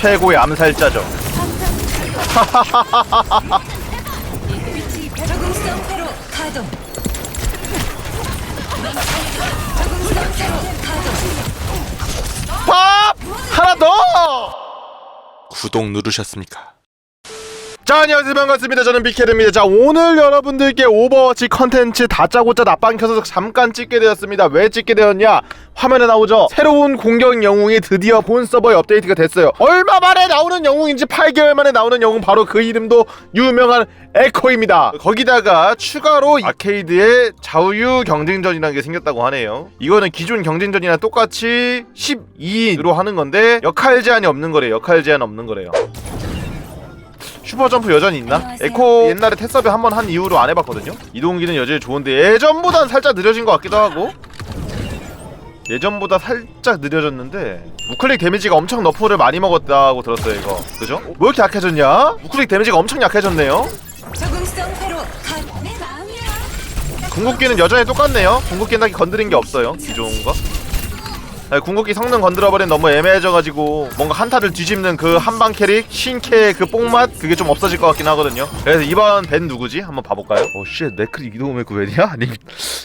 최고의 암살자죠. 팝! 하나 더! 구독 누르셨습니까? 자 안녕하세요. 반갑습니다. 저는 빅헤드입니다. 자 오늘 여러분들께 오버워치 컨텐츠 다짜고짜 낮방 켜서 잠깐 찍게 되었습니다. 왜 찍게 되었냐? 화면에 나오죠. 새로운 공격 영웅이 드디어 본 서버에 업데이트가 됐어요. 얼마 만에 나오는 영웅인지 8개월 만에 나오는 영웅 바로 그 이름도 유명한 에코입니다. 거기다가 추가로 아케이드에 좌우유 경쟁전이라는 게 생겼다고 하네요. 이거는 기존 경쟁전이랑 똑같이 12인으로 하는 건데 역할 제한이 없는 거래요. 역할 제한 없는 거래요 슈퍼점프 여전히 있나? 에코 옛날에 테스업에 한번 한 이후로 안 해봤거든요 이동기는 여전히 좋은데 예전보단 살짝 느려진 것 같기도 하고 예전보다 살짝 느려졌는데 우클릭 데미지가 엄청 너프를 많이 먹었다고 들었어요 이거 그죠? 왜 이렇게 약해졌냐? 우클릭 데미지가 엄청 약해졌네요. 궁극기는 여전히 똑같네요 궁극기는 딱히 건드린 게 없어요 기존과 네, 궁극기 성능 건드려버린 너무 애매해져가지고 뭔가 한타를 뒤집는 그 한방 캐릭 신캐의 그 뽕맛 그게 좀 없어질 것 같긴 하거든요. 그래서 이번 벤 누구지? 한번 봐볼까요? 오쉣 네클 이동의 그 벤이야? 아니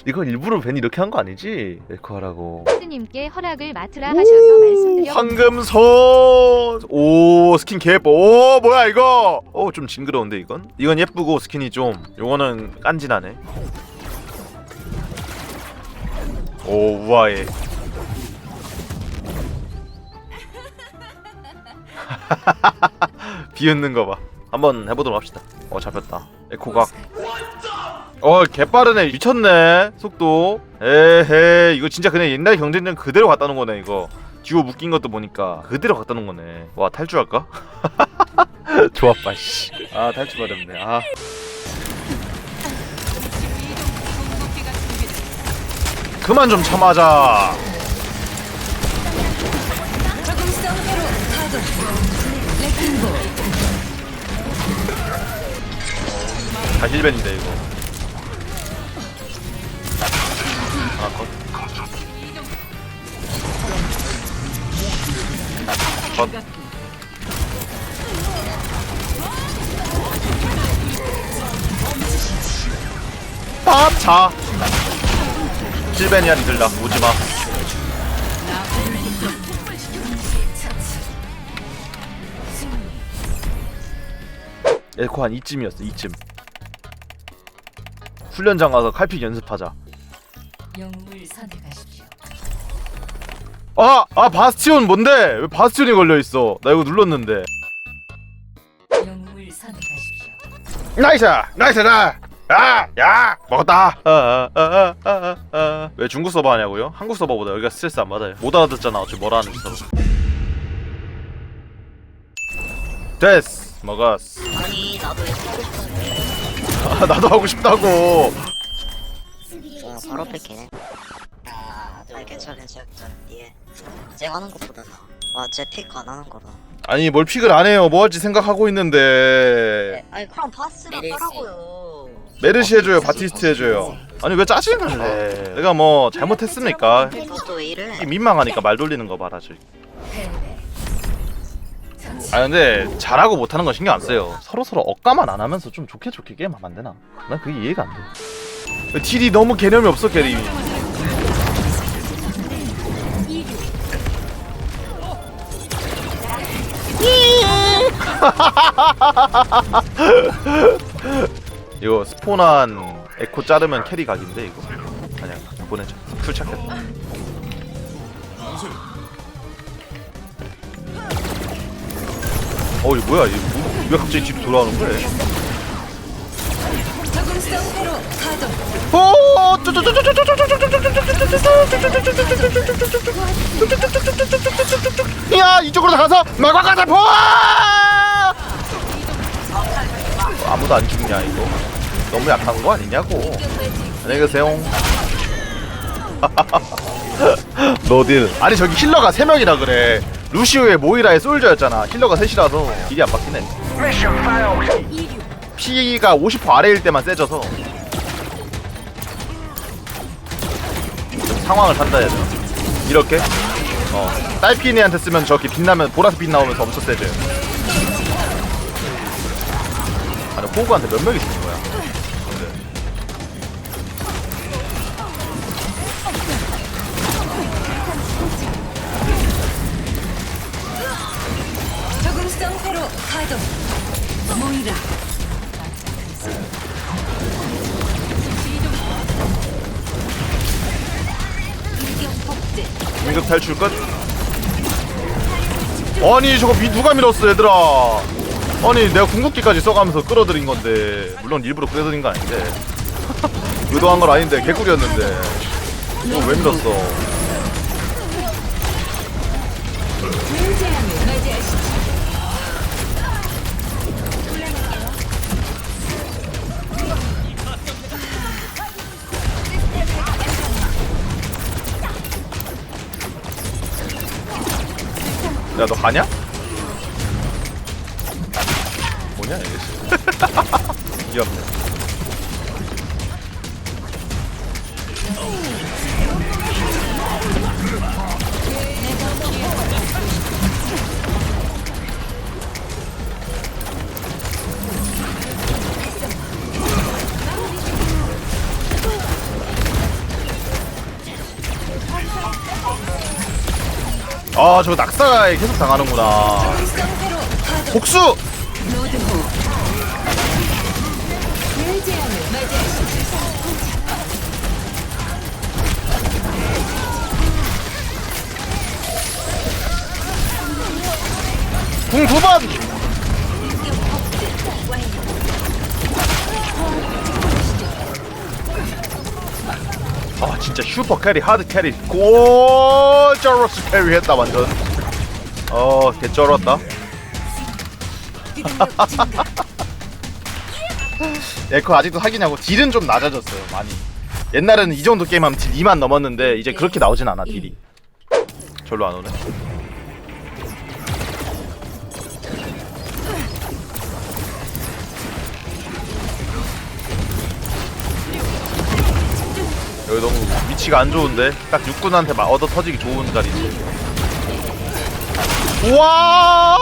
이거 일부러 벤 이렇게 한 거 아니지? 에코 하라고. 스님께 허락을 맡으라 하셔서 말씀드려 황금손 오 스킨 개예뻐. 오 뭐야 이거? 오 좀 징그러운데 이건? 이건 예쁘고 스킨이 좀 요거는 깐진하네. 오 우아해 비웃는 거 봐. 한번 해보도록 합시다. 어 잡혔다. 에코각. 어 개빠르네. 미쳤네. 속도. 에헤 이거 진짜 그냥 옛날 경쟁전 그대로 놓은 거네 이거. 듀오 묶인 것도 보니까 그대로 놓은 거네. 와 탈주할까? 좋았다 씨아 탈주 어렵네. 아. 그만 좀 참아자 회로 가동. 레킹볼. 다 힐벤인데 이거 아 컷. 컷. 밥차 힐벤이야 니들 나 오지마 에코 한 이쯤이었어 이쯤 훈련장 가서 칼픽 연습하자 영웅을 선택하십시오. 아! 아 바스티온 뭔데? 왜 바스티온이 걸려있어 나 이거 눌렀는데 영웅을 선택하십시오. 나이스! 나이스 나! 야! 야! 먹었다! 아, 아, 아, 아, 아, 아. 왜 중국 서버 하냐고요? 한국 서버보다 여기가 스트레스 안 받아요 못 알아듣잖아 어차피 뭐라 하는지 서로 됐어 먹었어. 아니 나도 싶은데. 아, 나도 하고 싶다고. 어, 바로 뺏기네. 아 괜찮아 괜찮아 예. 제가 하는 것보다 나와제픽안 하는 거라 아니 뭘 픽을 안 해요. 뭐 할지 생각하고 있는데. 아니 그럼 파스라 하라고요. 메르시 해줘요 바티스트 해줘요. 아니 왜 짜증을 내? 내가 뭐 잘못했습니까? 이것도 왜 이래 민망하니까 말 돌리는 거 봐라 저. 아 근데 잘하고 못하는 건 신경 안 써요. 서로 서로 억까만 안 하면서 좀 좋게 좋게 게임하면 안 되나? 난 그게 이해가 안 돼. 딜이 너무 개념이 없어 게임이. 이거 스폰한 에코 자르면 캐리 각인데 이거 아니야 보내자 풀 찾겠다 어 이거 뭐야? 이거 뭐- 왜 갑자기 뒤로 돌아오는 거야? 가동. 오! 야 이쪽으로 가서 마과가 포 아무도 안 죽냐 이거? 너무 약한 거 아니냐고? 안녕히 계세요. 너딜. 아니 저기 힐러가 3명이라 그래 루시오의 모이라의 솔저였잖아. 힐러가 셋이라서 딜이 안 바뀌네. 피가 50% 아래일 때만 세져서 좀 상황을 판단해야 되나? 이렇게? 어. 딸피니한테 쓰면 저기 빛나면 보라색 빛 나오면서 엄청 세져요. 아니 호구한테 몇 명이 죽는 거야 폭제. 공격 탈출 끝 아니 저거 미, 누가 밀었어 얘들아? 아니 내가 궁극기까지 써가면서 끌어들인 건데. 물론 일부러 끌어들인 거 아닌데. 의도한 건 아닌데 개꿀이었는데. 이거 왜 밀었어 너 가냐? 뭐냐 이게 귀엽네 아 저거 낙사에 계속 당하는구나. 복수! 궁 두 번! 진짜 슈퍼 캐리 하드 캐리 고저러스 캐리 했다 완전. 어 개쩔었다. 에코 아직도 사기냐고 딜은 좀 낮아졌어요 많이. 옛날에는 이 정도 게임하면 딜 2만 넘었는데 이제 그렇게 나오진 않아 딜이. 절로 안 오네 여기 너무 위치가 안 좋은데? 딱 육군한테 막 얻어 터지기 좋은 자리지. 우와!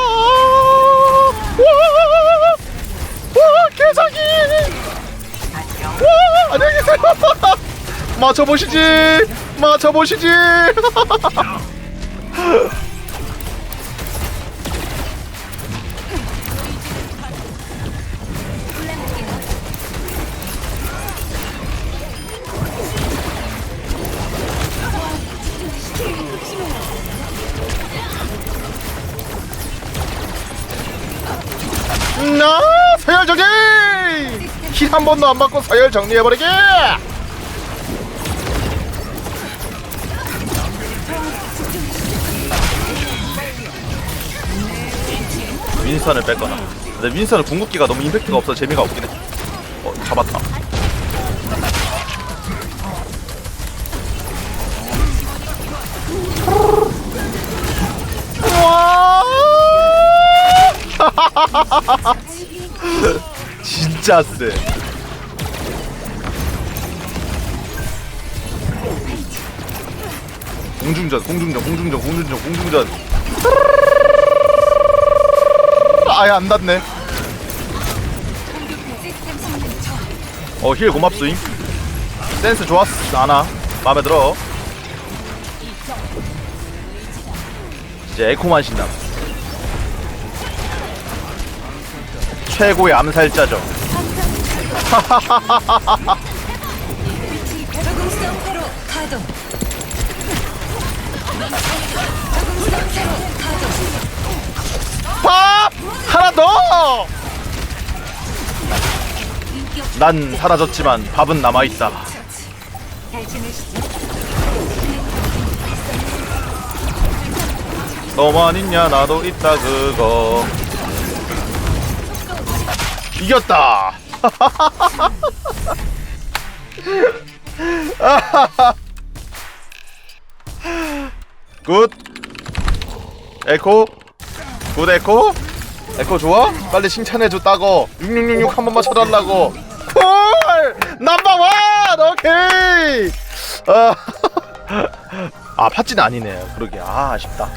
우와! 와! 개사기! 와! 안녕히 계세요. 맞춰보시지! 맞춰보시지 힐한 번도 안 받고 서열 정리해버리게! 윈선을 뺐거나. 근데 윈선은 궁극기가 너무 임팩트가 없어 재미가 없긴 해 어 잡았다. 와 진짜 쎄. 공중전, 공중전, 공중전, 공중전, 공중전. 아예 안 닿네. 어, 힐 고맙수잉. 센스 좋았어, 아나. 마음에 들어. 이제 에코만 신남. 최고의 암살자죠. 밥! 하나 더! 난 사라졌지만 밥은 남아있다. 너만 있냐 나도 있다 그거. 이겼다. 굿. 에코. 굿 에코. 에코 좋아? 빨리 칭찬해줘 따고 6666 한 번만 쳐달라고 콜! 넘버원! 오케이! 아, 아 팥찌는 아니네요 그러게 아 아쉽다